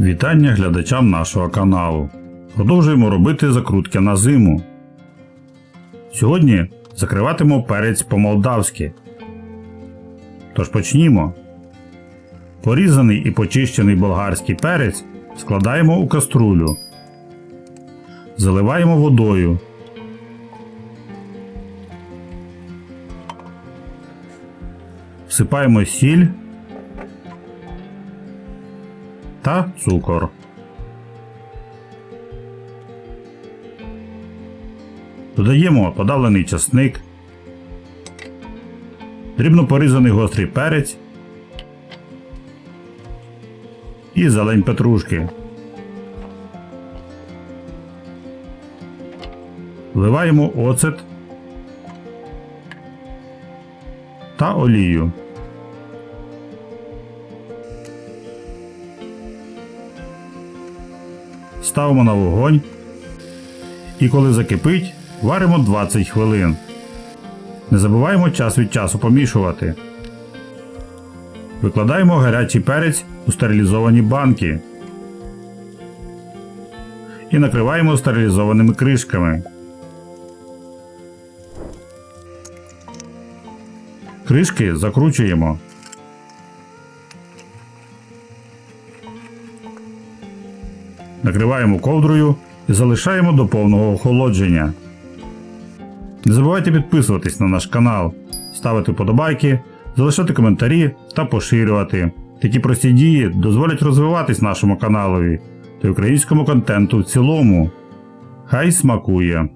Вітання глядачам нашого каналу. Продовжуємо робити закрутки на зиму. Сьогодні закриватимемо перець по-молдавськи. Тож почнімо. Порізаний і почищений болгарський перець складаємо у каструлю. Заливаємо водою. Всипаємо сіль та цукор. Додаємо подавлений часник, дрібно порізаний гострий перець і зелень петрушки. Вливаємо оцет та олію. Ставимо на вогонь і коли закипить, варимо 20 хвилин. Не забуваємо час від часу помішувати. Викладаємо гарячий перець у стерилізовані банки і накриваємо стерилізованими кришками. Кришки закручуємо. Накриваємо ковдрою і залишаємо до повного охолодження. Не забувайте підписуватись на наш канал, ставити подобайки, залишати коментарі та поширювати. Такі прості дії дозволять розвиватись нашому каналові та українському контенту в цілому. Хай смакує!